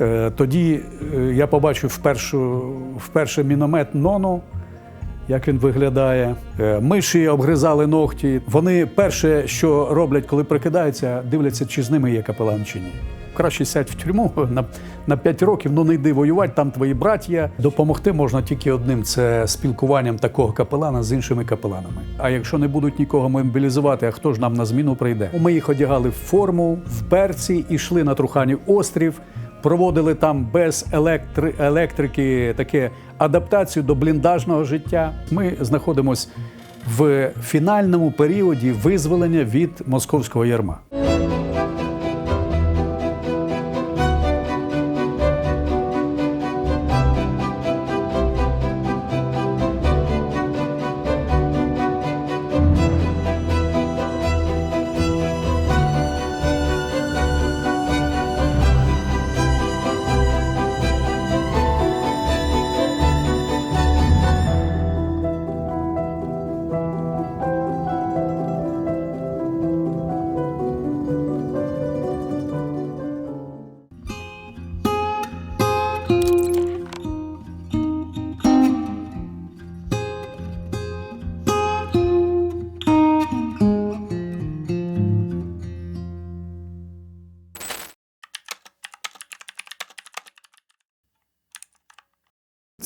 Е, Тоді е, я побачив впершу, вперше міномет Нону, як він виглядає. Е, Миші обгризали ногті. Вони перше, що роблять, коли прикидаються, дивляться, чи з ними є капелан чи ні. Краще сядь в тюрму на, на 5 років, ну не йди воювати, там твої браття. Допомогти можна тільки одним це спілкуванням такого капелана з іншими капеланами. А якщо не будуть нікого мобілізувати, а хто ж нам на зміну прийде? Ми їх одягали в форму, в берці, і йшли на Труханів острів, проводили там без електри, електрики таке адаптацію до бліндажного життя. Ми знаходимося в фінальному періоді визволення від московського ярма.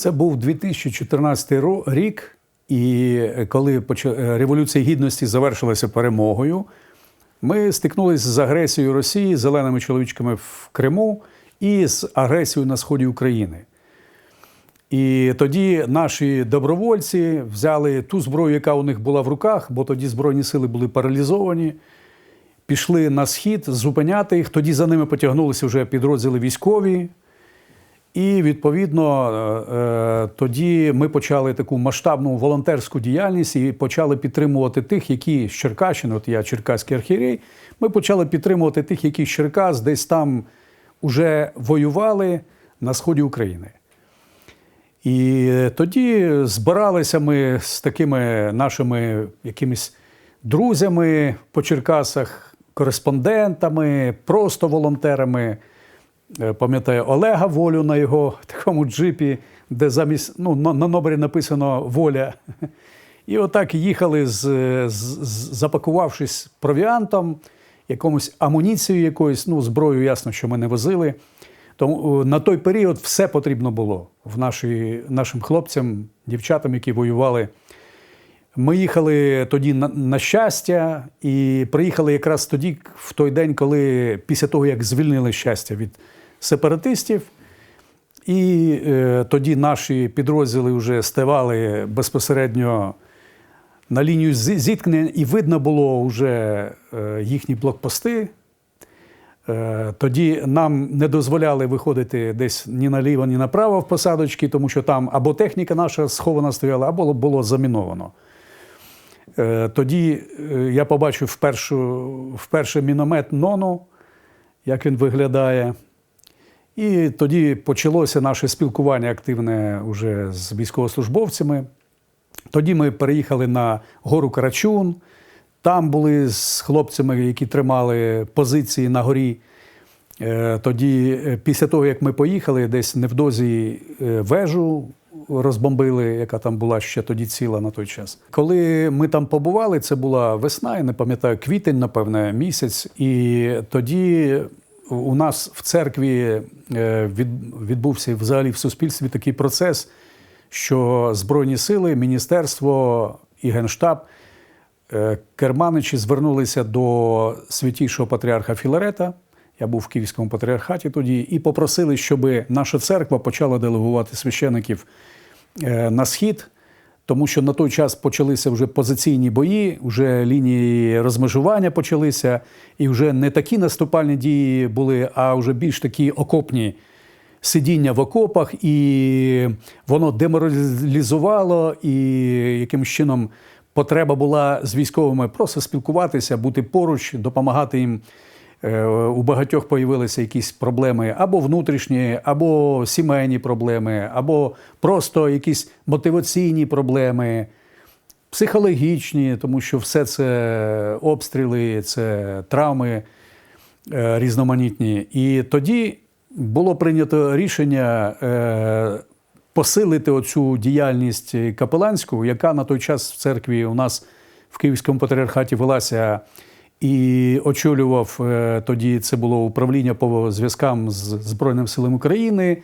Це був 2014 рік, і коли е, Революція Гідності завершилася перемогою, ми стикнулися з агресією Росії, зеленими чоловічками в Криму і з агресією на сході України. І тоді наші добровольці взяли ту зброю, яка у них була в руках, бо тоді Збройні сили були паралізовані. Пішли на схід зупиняти їх. Тоді за ними потягнулися вже підрозділи військові. І відповідно е, е, тоді ми почали таку масштабну волонтерську діяльність і почали підтримувати тих, які з Черкащини, от я черкаський архієрей, ми почали підтримувати тих, які з Черкас десь там уже воювали на сході України. І тоді збиралися ми з такими нашими якимись друзями по Черкасах, кореспондентами, просто волонтерами. Е, Пам'ятаю Олега Волю на його такому джипі, де замість ну, на, номері написано Воля. І отак їхали, з, з- запакувавшись провіантом, якомусь амуніцією якоюсь, ну, зброю, ясно, що ми не возили. Тому е, на той період все потрібно було в наші, нашим хлопцям, дівчатам, які воювали. Ми їхали тоді на, на щастя, і приїхали якраз тоді, в той день, коли після того, як звільнили щастя від сепаратистів. І е, тоді наші підрозділи вже ставали безпосередньо на лінію зі- зіткнення, і видно було вже е, їхні блокпости. Е, Тоді нам не дозволяли виходити десь ні наліво, ні направо в посадочки, тому що там або техніка наша схована стояла, або було заміновано. Е, Тоді е, я побачив впершу, вперше міномет Нону, як він виглядає. І тоді почалося наше спілкування активне уже з військовослужбовцями. Тоді ми переїхали на гору Карачун. Там були з хлопцями, які тримали позиції на горі. Е, Тоді, е, після того, як ми поїхали, десь невдовзі е, вежу розбомбили, яка там була ще тоді ціла на той час. Коли ми там побували, це була весна, я не пам'ятаю, квітень, напевне, місяць. І тоді у нас в церкві е, відбувся взагалі в суспільстві такий процес, що Збройні сили, міністерство і Генштаб е, керманичі звернулися до святішого патріарха Філарета. Я був в Київському патріархаті тоді, і попросили, щоб наша церква почала делегувати священиків е, на схід, тому що на той час почалися вже позиційні бої, вже лінії розмежування почалися, і вже не такі наступальні дії були, а вже більш такі окопні сидіння в окопах, і воно деморалізувало, і якимось чином потреба була з військовими просто спілкуватися, бути поруч, допомагати їм. Е, У багатьох появилися якісь проблеми або внутрішні, або сімейні проблеми, або просто якісь мотиваційні проблеми, психологічні, тому що все це обстріли, це травми е, різноманітні. І тоді було прийнято рішення е, посилити оцю діяльність капеланську, яка на той час в церкві у нас в Київському патріархаті велася і очолював е, тоді це було управління по зв'язкам з Збройними силами України,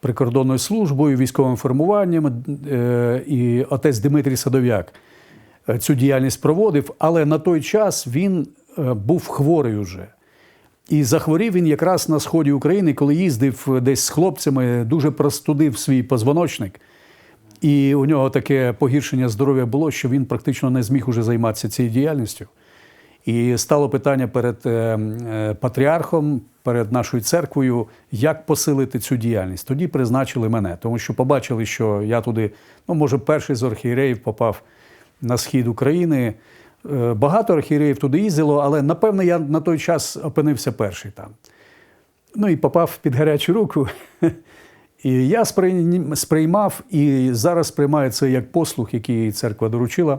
прикордонною службою, військовим формуванням е, і отець Дмитрій Садов'як е, цю діяльність проводив, але на той час він був хворий уже. І захворів він якраз на сході України, коли їздив десь з хлопцями, дуже простудив свій позвоночник. І у нього таке погіршення здоров'я було, що він практично не зміг уже займатися цією діяльністю. І стало питання перед е, е, патріархом, перед нашою церквою, як посилити цю діяльність. Тоді призначили мене, тому що побачили, що я туди, ну може, перший з архієреїв попав на схід України. Е, Багато архієреїв туди їздило, але напевно я на той час опинився перший там. Ну і попав під гарячу руку. І я сприймав і зараз сприймаю це як послуг, який церква доручила.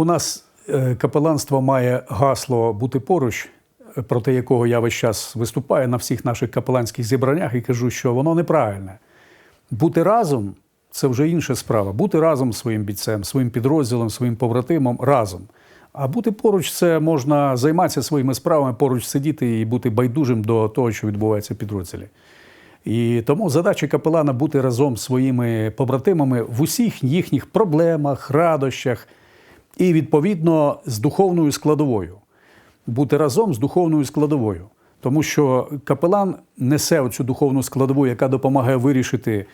У нас е, капеланство має гасло бути поруч, е, проти якого я весь час виступаю на всіх наших капеланських зібраннях і кажу, що воно неправильне. Бути разом це вже інша справа. Бути разом своїм бійцем, своїм підрозділом, своїм побратимом разом. А бути поруч це можна займатися своїми справами, поруч сидіти і бути байдужим до того, що відбувається в підрозділі. І тому задача капелана бути разом з своїми побратимами в усіх їхніх проблемах, радощах і, відповідно, з духовною складовою. Бути разом з духовною складовою. Тому що капелан несе оцю духовну складову, яка допомагає вирішити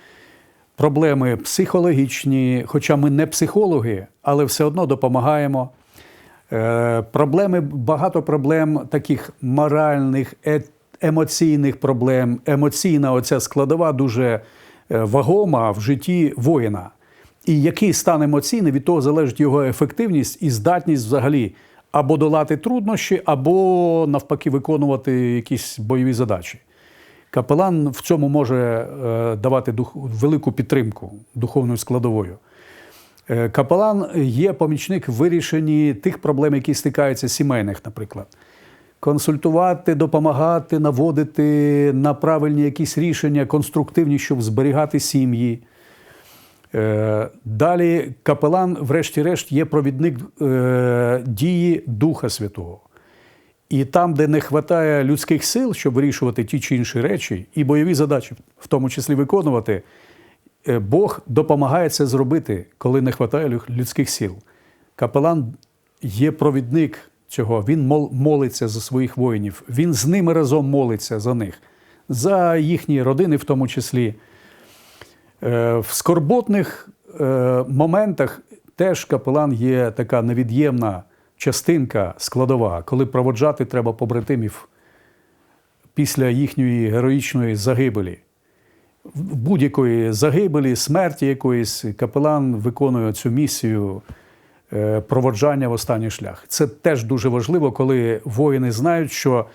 проблеми психологічні, хоча ми не психологи, але все одно допомагаємо. Е, Проблеми, багато проблем таких моральних, е- емоційних проблем. Емоційна оця складова дуже е, вагома в житті воїна. І який стан емоційний, від того залежить його ефективність і здатність взагалі або долати труднощі, або навпаки виконувати якісь бойові задачі. Капелан в цьому може е, давати дух, велику підтримку духовною складовою. Е, Капелан є помічник в вирішенні тих проблем, які стикаються сімейних, наприклад. Консультувати, допомагати, наводити на правильні якісь рішення, конструктивні, щоб зберігати сім'ї. Е, Далі капелан, врешті-решт, є провідник е, дії Духа Святого. І там, де не вистачає людських сил, щоб вирішувати ті чи інші речі, і бойові задачі, в тому числі виконувати, е, Бог допомагає це зробити, коли не вистачає людських сил. Капелан є провідник цього, він мол- молиться за своїх воїнів, він з ними разом молиться за них, за їхні родини, в тому числі. Е, В скорботних е, моментах теж капелан є така невід'ємна частинка складова, коли проводжати треба побратимів після їхньої героїчної загибелі. В будь-якої загибелі, смерті якоїсь, капелан виконує цю місію е, проводжання в останній шлях. Це теж дуже важливо, коли воїни знають, що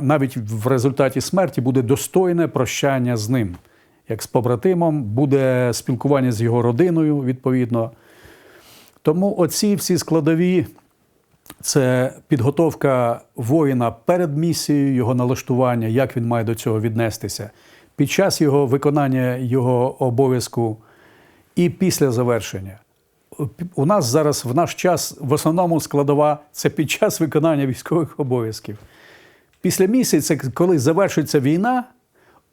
навіть в результаті смерті буде достойне прощання з ним, як з побратимом, буде спілкування з його родиною, відповідно. Тому оці всі складові це підготовка воїна перед місією, його налаштування, як він має до цього віднестися, під час його виконання його обов'язку і після завершення. У нас зараз в наш час в основному складова це під час виконання військових обов'язків. Після місяця, коли завершиться війна,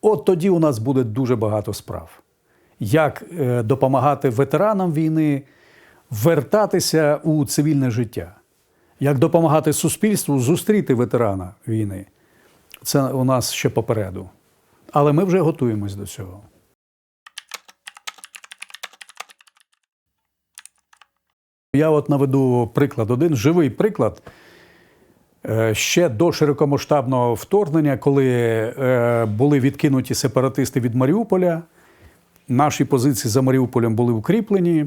от тоді у нас буде дуже багато справ. Як е, допомагати ветеранам війни вертатися у цивільне життя, як допомагати суспільству зустріти ветерана війни. Це у нас ще попереду. Але ми вже готуємось до цього. Я от наведу приклад, один живий приклад. Е, Ще до широкомасштабного вторгнення, коли е, були відкинуті сепаратисти від Маріуполя, наші позиції за Маріуполем були укріплені.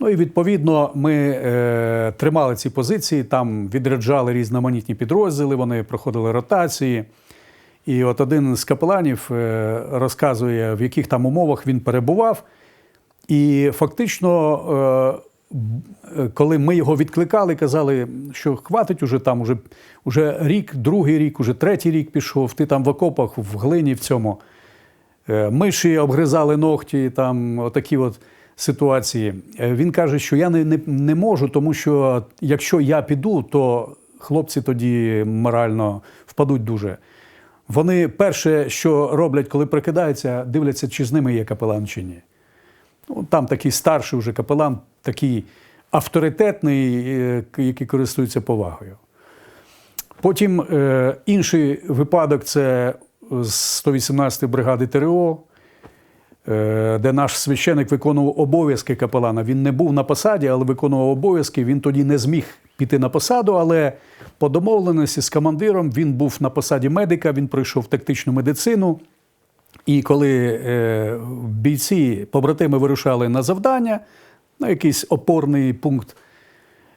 Ну і відповідно ми е, тримали ці позиції, там відряджали різноманітні підрозділи, вони проходили ротації. І от один з капеланів розказує, в яких там умовах він перебував. І фактично коли ми його відкликали, казали, що хватить уже там, уже, уже рік, другий рік, уже третій рік пішов, ти там в окопах, в глині в цьому. Е, Миші обгризали ногті, там отакі от ситуації. Е, Він каже, що я не, не, не можу, тому що якщо я піду, то хлопці тоді морально впадуть дуже. Вони перше, що роблять, коли прикидаються, дивляться, чи з ними є капелан чи ні. Ну, там такий старший вже капелан, такий авторитетний, е, який користується повагою. Потім е, інший випадок це з 118-ї бригади ТРО, е, де наш священик виконував обов'язки капелана. Він не був на посаді, але виконував обов'язки. Він тоді не зміг піти на посаду, але по домовленості з командиром він був на посаді медика, він пройшов тактичну медицину. І коли е, бійці, побратими вирушали на завдання, на якийсь опорний пункт,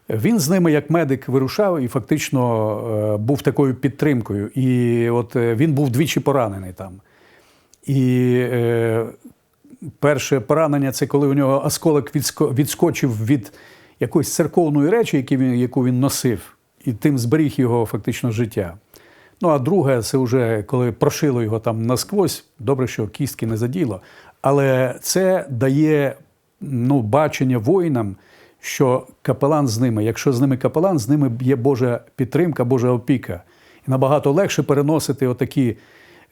він з ними, як медик, вирушав і фактично е, був такою підтримкою. І от е, він був двічі поранений там. І е, перше поранення це коли у нього осколок відско- відскочив від якоїсь церковної речі, які він, яку він носив, і тим зберіг його фактично життя. Ну, а друге, це вже коли прошило його там насквозь, добре, що кістки не заділо. Але це дає ну, бачення воїнам, що капелан з ними. Якщо з ними капелан, з ними є Божа підтримка, Божа опіка. І набагато легше переносити отакі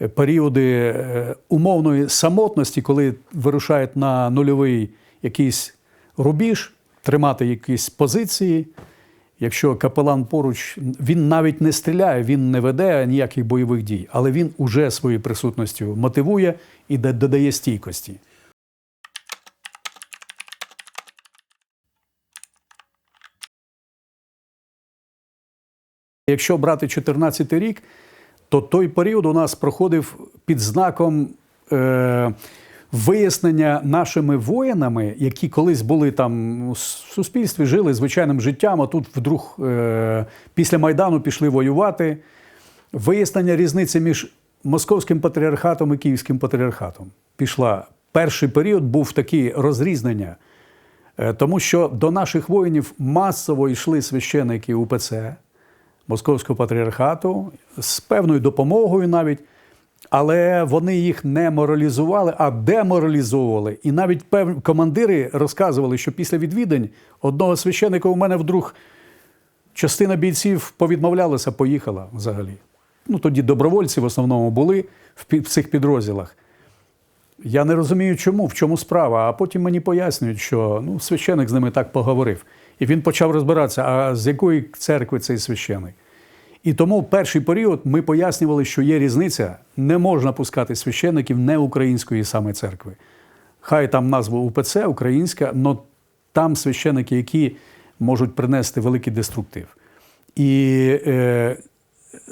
е, періоди е, умовної самотності, коли вирушають на нульовий якийсь рубіж, тримати якісь позиції. Якщо капелан поруч, він навіть не стріляє, він не веде ніяких бойових дій, але він уже своєю присутністю мотивує і додає стійкості. Якщо брати 14 рік, то той період у нас проходив під знаком е, вияснення нашими воїнами, які колись були там у суспільстві, жили звичайним життям, а тут вдруг е, після Майдану пішли воювати. Вияснення різниці між московським патріархатом і київським патріархатом пішла. Перший період був такий розрізнення, е, тому що до наших воїнів масово йшли священики УПЦ. Московського патріархату з певною допомогою навіть, але вони їх не моралізували, а деморалізовували. І навіть певні командири розказували, що після відвідань одного священика у мене вдруг частина бійців повідмовлялася, поїхала взагалі. Ну тоді добровольці в основному були в цих підрозділах. Я не розумію, чому, в чому справа. А потім мені пояснюють, що ну, священик з ними так поговорив. І він почав розбиратися, а з якої церкви цей священик. І тому в перший період ми пояснювали, що є різниця, не можна пускати священиків не української саме церкви. Хай там назва УПЦ, українська, але там священики, які можуть принести великий деструктив. І е,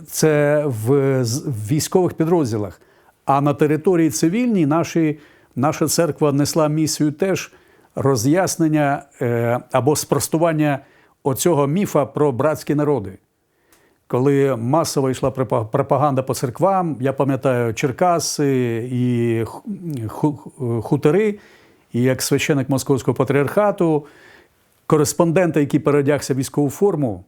це в, в військових підрозділах. А на території цивільній наші, наша церква несла місію теж роз'яснення е, або спростування оцього міфа про братські народи. Коли масово йшла пропаганда по церквам, я пам'ятаю Черкаси і ху- ху- хутори, і як священик Московського патріархату, кореспондента, який переодягся в військову форму,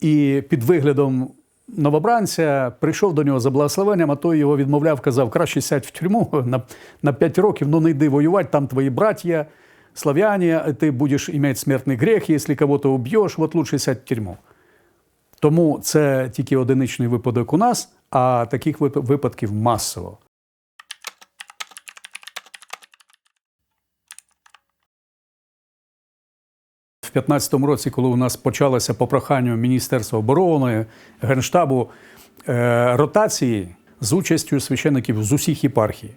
і під виглядом новобранця прийшов до нього за благословенням, а той його відмовляв, казав, краще сядь в тюрму на, на 5 років, ну не йди воювати, там твої браття, славяне, ти будеш мати смертний грех, якщо кого-то уб'єш, от лучше сядь в тюрму. Тому це тільки одиничний випадок у нас, а таких випадків масово. В 2015 році, коли у нас почалося по проханню Міністерства оборони, Генштабу е, ротації з участю священиків з усіх єпархій.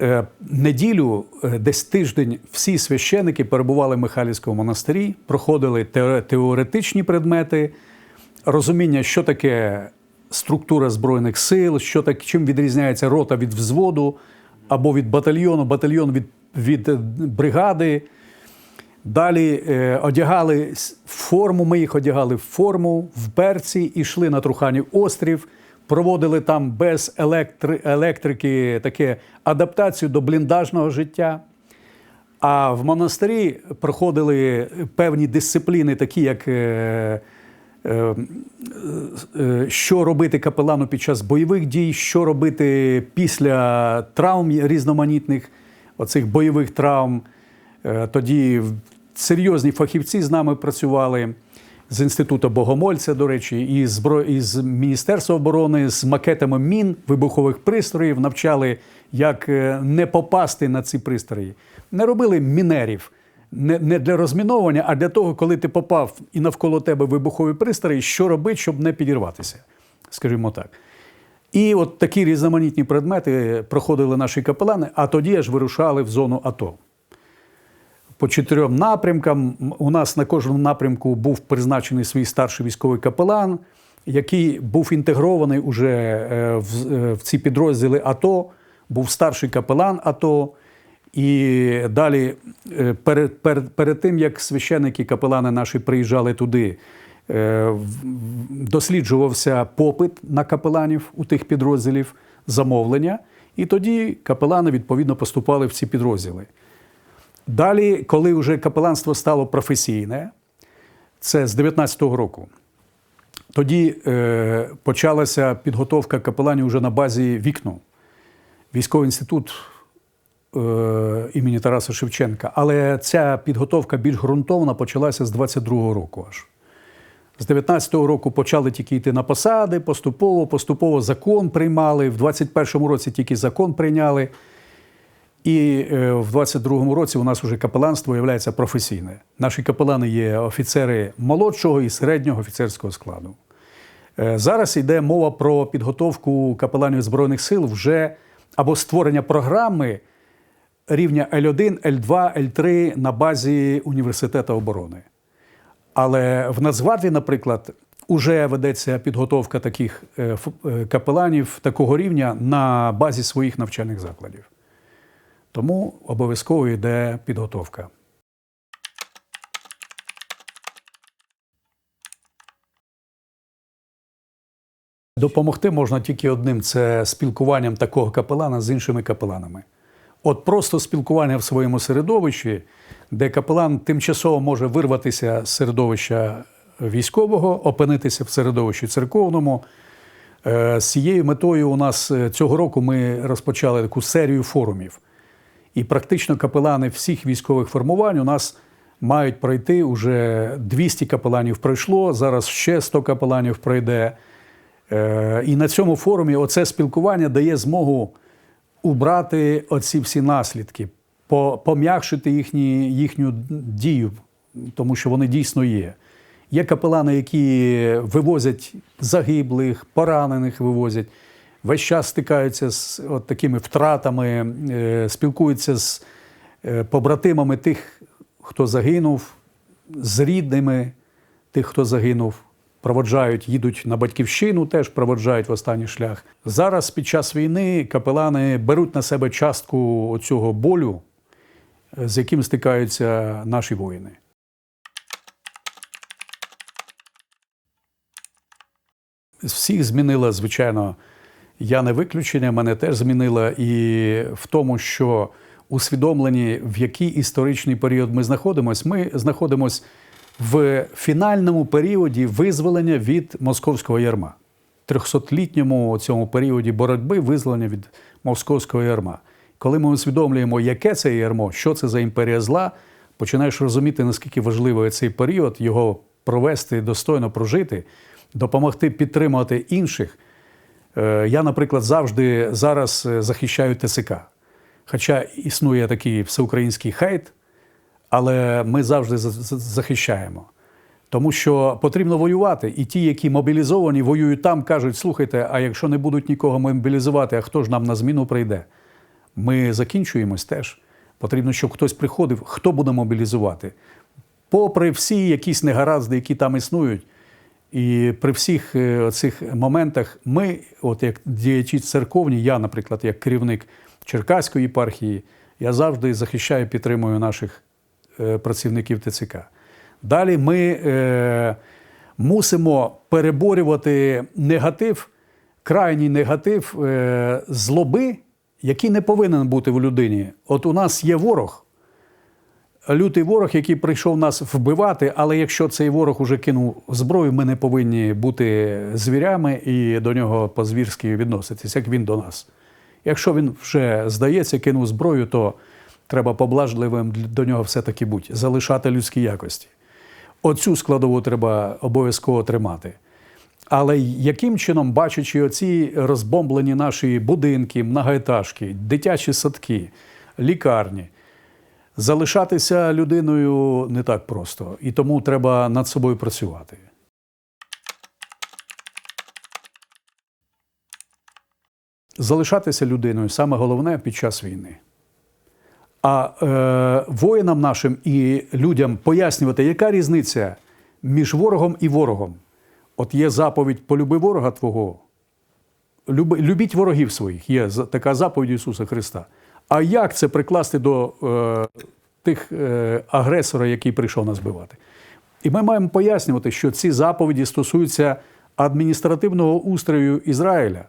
Е, неділю, е, десь тиждень, всі священики перебували в Михайлівському монастирі, проходили теоретичні предмети, розуміння, що таке структура Збройних сил, що так, чим відрізняється рота від взводу або від батальйону, батальйон від, від е, бригади. Далі е, одягали форму, ми їх одягали в форму, в берці, йшли на Труханів острів, проводили там без електри, електрики таке адаптацію до бліндажного життя. А в монастирі проходили певні дисципліни, такі як е, що робити капелану під час бойових дій, що робити після травм різноманітних, оцих бойових травм. Е, Тоді серйозні фахівці з нами працювали з інституту Богомольця, до речі, і з, Бро- з Міністерства оборони, з макетами мін, вибухових пристроїв, навчали, як е, не попасти на ці пристрої. Не робили мінерів. Не, не для розміновування, а для того, коли ти попав і навколо тебе вибухові пристрої, що робити, щоб не підірватися, скажімо так. І от такі різноманітні предмети проходили наші капелани, а тоді аж вирушали в зону АТО. По чотирьом напрямкам у нас на кожному напрямку був призначений свій старший військовий капелан, який був інтегрований уже е, е, в ці підрозділи АТО, був старший капелан АТО. І далі, е, перед, перед, перед тим, як священники, капелани наші приїжджали туди, е, досліджувався попит на капеланів у тих підрозділів, замовлення, і тоді капелани відповідно поступали в ці підрозділи. Далі, коли вже капеланство стало професійне, це з 19-го року, тоді е, почалася підготовка капеланів вже на базі вікну, військовий інститут імені Тараса Шевченка. Але ця підготовка більш ґрунтовна почалася з 22-го року аж. З 19-го року почали тільки йти на посади, поступово, поступово закон приймали. В 21-му році тільки закон прийняли. І е, в 22-му році у нас вже капеланство є професійне. Наші капелани є офіцери молодшого і середнього офіцерського складу. Е, Зараз йде мова про підготовку капеланів Збройних сил вже або створення програми рівня Л1, Л2, Л3 на базі університету оборони. Але в Нацгвардії, наприклад, уже ведеться підготовка таких е, е, капеланів такого рівня на базі своїх навчальних закладів. Тому обов'язково йде підготовка. Допомогти можна тільки одним це спілкуванням такого капелана з іншими капеланами. От просто спілкування в своєму середовищі, де капелан тимчасово може вирватися з середовища військового, опинитися в середовищі церковному. Е, З цією метою у нас е, цього року ми розпочали таку серію форумів. І практично капелани всіх військових формувань у нас мають пройти уже 200 капеланів пройшло, зараз ще 100 капеланів пройде. Е, І на цьому форумі оце спілкування дає змогу убрати оці всі наслідки, пом'якшити їхні, їхню дію, тому що вони дійсно є. Є капелани, які вивозять загиблих, поранених вивозять, весь час стикаються з от такими втратами, е, спілкуються з е, побратимами тих, хто загинув, з рідними тих, хто загинув. Проводжають, їдуть на батьківщину, теж проводжають в останній шлях. Зараз під час війни капелани беруть на себе частку цього болю, з яким стикаються наші воїни. Всіх змінила, звичайно, я не виключення, мене теж змінила і в тому, що усвідомлені, в який історичний період ми знаходимося, ми знаходимося в фінальному періоді визволення від московського ярма. 300-літньому цьому періоді боротьби визволення від московського ярма. Коли ми усвідомлюємо, яке це ярмо, що це за імперія зла, починаєш розуміти, наскільки важливий цей період, його провести, достойно прожити, допомогти підтримувати інших. Е, Я, наприклад, завжди зараз е, захищаю ТЦК. Хоча існує такий всеукраїнський хейт, але ми завжди за- за- захищаємо. Тому що потрібно воювати. І ті, які мобілізовані, воюють там, кажуть: слухайте, а якщо не будуть нікого мобілізувати, а хто ж нам на зміну прийде? Ми закінчуємось теж. Потрібно, щоб хтось приходив, хто буде мобілізувати. Попри всі якісь негаразди, які там існують, і при всіх е, цих моментах ми, от як діячі церковні, я, наприклад, як керівник Черкаської єпархії, я завжди захищаю, підтримую наших працівників ТЦК. Далі ми е, мусимо переборювати негатив, крайній негатив е, злоби, який не повинен бути в людині. От у нас є ворог, лютий ворог, який прийшов нас вбивати, але якщо цей ворог уже кинув зброю, ми не повинні бути звірями і до нього по-звірськи відноситись, як він до нас. Якщо він вже здається, кинув зброю, то треба поблажливим до нього все-таки бути, залишати людські якості. Оцю складову треба обов'язково тримати. Але яким чином, бачачи оці розбомблені наші будинки, многоетажки, дитячі садки, лікарні, залишатися людиною не так просто. І тому треба над собою працювати. Залишатися людиною саме головне під час війни. А е, воїнам нашим і людям пояснювати, яка різниця між ворогом і ворогом. От є заповідь полюби ворога Твого, любіть ворогів своїх. Є така заповідь Ісуса Христа. А як це прикласти до е, тих е, агресора, який прийшов нас вбивати? І ми маємо пояснювати, що ці заповіді стосуються адміністративного устрою Ізраїля.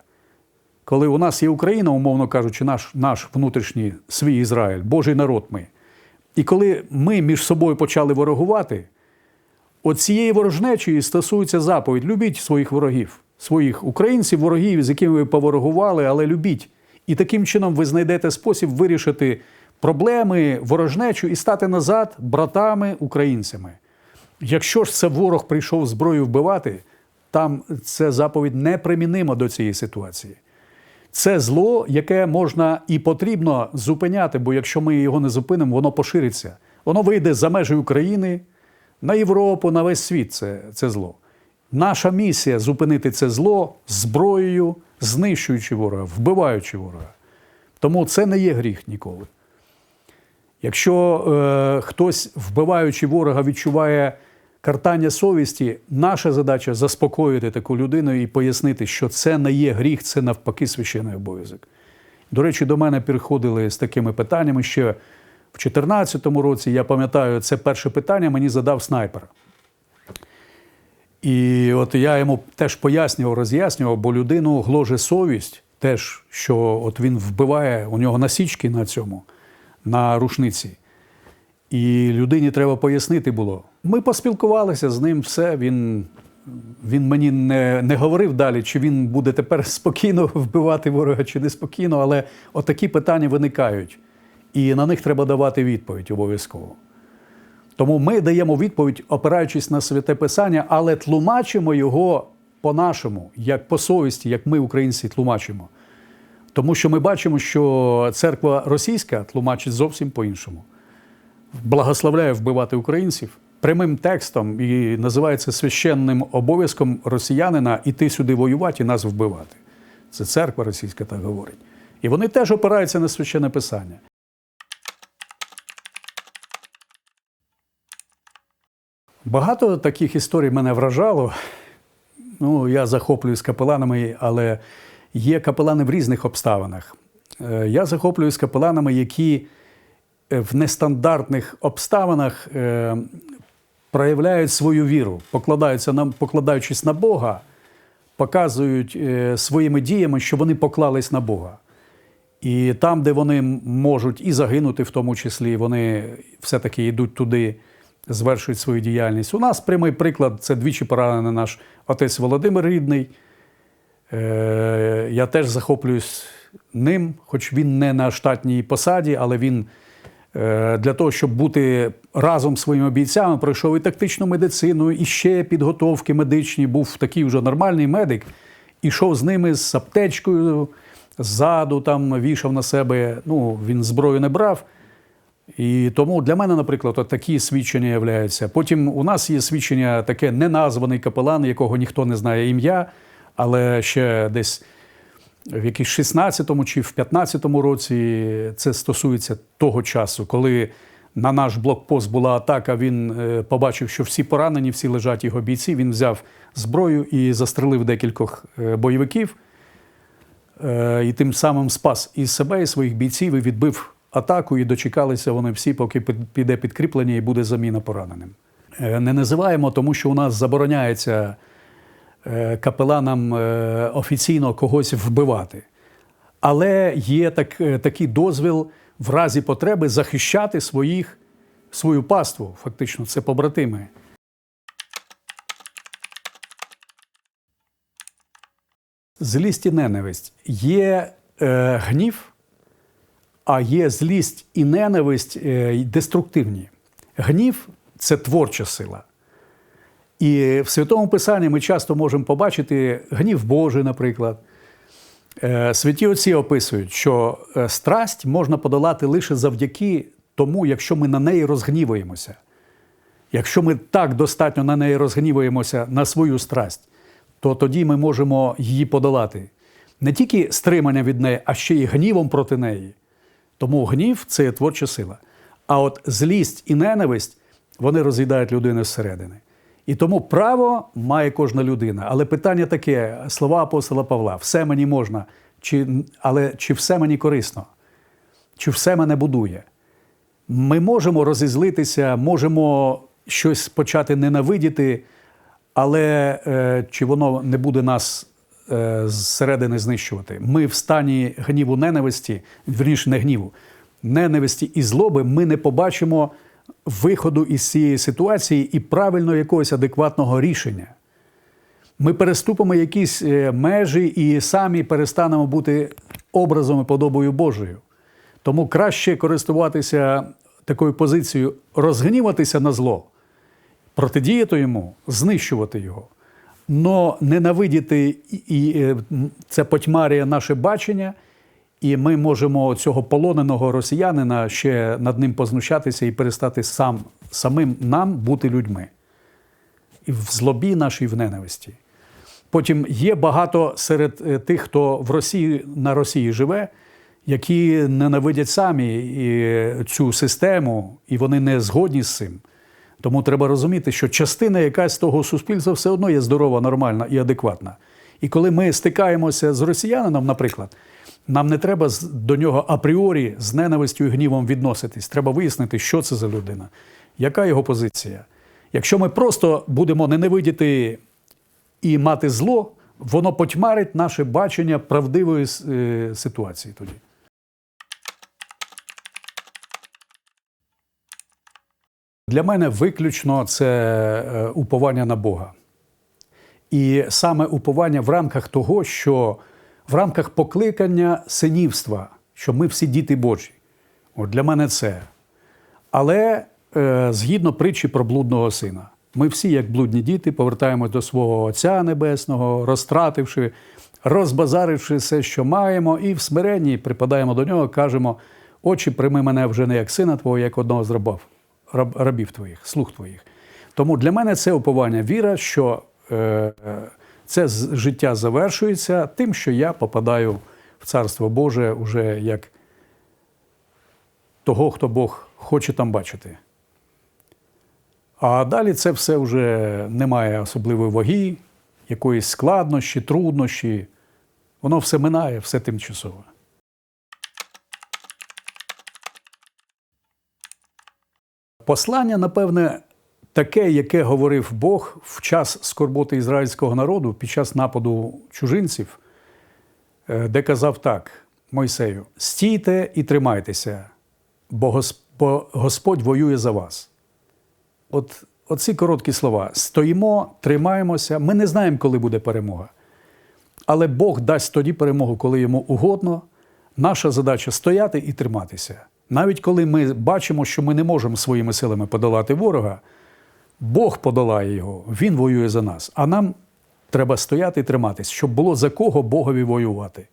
Коли у нас є Україна, умовно кажучи, наш, наш внутрішній свій Ізраїль, Божий народ ми. І коли ми між собою почали ворогувати, от цієї ворожнечої стосується заповідь: любіть своїх ворогів, своїх українців, ворогів, з якими ви поворогували, але любіть. І таким чином ви знайдете спосіб вирішити проблеми, ворожнечу і стати назад братами українцями. Якщо ж це ворог прийшов зброю вбивати, там це заповідь непримінима до цієї ситуації. Це зло, яке можна і потрібно зупиняти, бо якщо ми його не зупинимо, воно пошириться. Воно вийде за межі України, на Європу, на весь світ це, це зло. Наша місія зупинити це зло зброєю, знищуючи ворога, вбиваючи ворога. Тому це не є гріх ніколи. Якщо е, хтось, вбиваючи ворога, відчуває картання совісті, наша задача заспокоїти таку людину і пояснити, що це не є гріх, це навпаки священний обов'язок. До речі, до мене приходили з такими питаннями ще в 2014 році. Я пам'ятаю, це перше питання мені задав снайпер. І от я йому теж пояснював, роз'яснював, бо людину гложе совість, теж, що от він вбиває, у нього насічки на цьому, на рушниці. І людині треба пояснити було. Ми поспілкувалися з ним, все. Він, він мені не, не говорив далі, чи він буде тепер спокійно вбивати ворога, чи не спокійно, але отакі питання виникають. І на них треба давати відповідь обов'язково. Тому ми даємо відповідь, опираючись на святе Писання, але тлумачимо його по-нашому, як по совісті, як ми, українці, тлумачимо. Тому що ми бачимо, що церква російська тлумачить зовсім по-іншому. Благословляє вбивати українців прямим текстом і називається священним обов'язком росіянина іти сюди воювати і нас вбивати. Це церква російська так говорить. І вони теж опираються на священне писання. Багато таких історій мене вражало. Ну, я захоплююсь капеланами, але є капелани в різних обставинах. Е, Я захоплююсь капеланами, які е, в нестандартних обставинах е, проявляють свою віру, покладаються на, покладаючись на Бога, показують е, своїми діями, що вони поклались на Бога. І там, де вони можуть і загинути, в тому числі, вони все-таки йдуть туди, звершують свою діяльність. У нас прямий приклад це двічі поранений наш отець Володимир Рідний. Е, Я теж захоплююсь ним, хоч він не на штатній посаді, але він для того, щоб бути разом з своїми бійцями, пройшов і тактичну медицину, і ще підготовки медичні, був такий вже нормальний медик, ішов з ними з аптечкою ззаду, там вішав на себе. Ну, він зброю не брав. І тому для мене, наприклад, такі свідчення являються. Потім у нас є свідчення таке неназваний капелан, якого ніхто не знає ім'я, але ще десь в якійсь 16-му чи в 15-му році це стосується того часу, коли на наш блокпост була атака. Він е, побачив, що всі поранені, всі лежать його бійці. Він взяв зброю і застрелив декількох е, бойовиків. Е, і тим самим спас і себе, і своїх бійців, і відбив атаку, і дочекалися вони всі, поки піде підкріплення і буде заміна пораненим. Не називаємо, тому що у нас забороняється капеланам е, офіційно когось вбивати. Але є так, е, такий дозвіл в разі потреби захищати своїх свою паству, фактично, це побратими. Злість і ненависть. Є е, гнів, а є злість і ненависть е, деструктивні. Гнів це творча сила. І в Святому Писанні ми часто можемо побачити гнів Божий, наприклад. Е, Святі отці описують, що е, страсть можна подолати лише завдяки тому, якщо ми на неї розгніваємося. Якщо ми так достатньо на неї розгніваємося на свою страсть, то тоді ми можемо її подолати. Не тільки стримання від неї, а ще й гнівом проти неї. Тому гнів це є творча сила. А от злість і ненависть вони роз'їдають людину зсередини. І тому право має кожна людина. Але питання таке: слова апостола Павла: все мені можна, чи, але чи все мені корисно, чи все мене будує. Ми можемо розізлитися, можемо щось почати ненавидіти, але е, чи воно не буде нас е, зсередини знищувати? Ми в стані гніву ненависті, вірніше, не гніву, ненависті і злоби, ми не побачимо виходу із цієї ситуації і правильно якогось адекватного рішення. Ми переступимо якісь е, межі і самі перестанемо бути образом і подобою Божою. Тому краще користуватися такою позицією, розгніватися на зло, протидіяти йому, знищувати його. Но ненавидіти і, е, це потьмарює наше бачення, і ми можемо цього полоненого росіянина ще над ним познущатися і перестати сам, самим нам бути людьми. І в злобі нашій, в ненависті. Потім є багато серед е, тих, хто в Росії на Росії живе, які ненавидять самі і цю систему, і вони не згодні з цим. Тому треба розуміти, що частина якась того суспільства все одно є здорова, нормальна і адекватна. І коли ми стикаємося з росіянином, наприклад, нам не треба до нього апріорі з ненавистю і гнівом відноситись. Треба вияснити, що це за людина, яка його позиція. Якщо ми просто будемо ненавидіти і мати зло, воно потьмарить наше бачення правдивої е, ситуації тоді. Для мене виключно це е, уповання на Бога. І саме уповання в рамках того, що в рамках покликання синівства, що ми всі діти Божі. От для мене це. Але е, згідно притчі про блудного сина, ми всі, як блудні діти, повертаємось до свого Отця Небесного, розтративши, розбазаривши все, що маємо, і в смиренні припадаємо до нього, кажемо: Отче, прийми мене вже не як сина Твого, як одного з рабів, раб, рабів твоїх, слуг твоїх. Тому для мене це уповання віра, що е, е, це життя завершується тим, що я попадаю в Царство Боже уже як того, хто Бог хоче там бачити. А далі це все вже не має особливої ваги, якоїсь складнощі, труднощі. Воно все минає, все тимчасове. Послання, напевне, таке, яке говорив Бог в час скорботи ізраїльського народу під час нападу чужинців, е, де казав так Мойсею: стійте і тримайтеся, бо Господь воює за вас. От оці короткі слова: стоїмо, тримаємося. Ми не знаємо, коли буде перемога. Але Бог дасть тоді перемогу, коли йому угодно. Наша задача стояти і триматися. Навіть коли ми бачимо, що ми не можемо своїми силами подолати ворога, Бог подолає його, Він воює за нас. А нам треба стояти і триматись, щоб було за кого Богові воювати.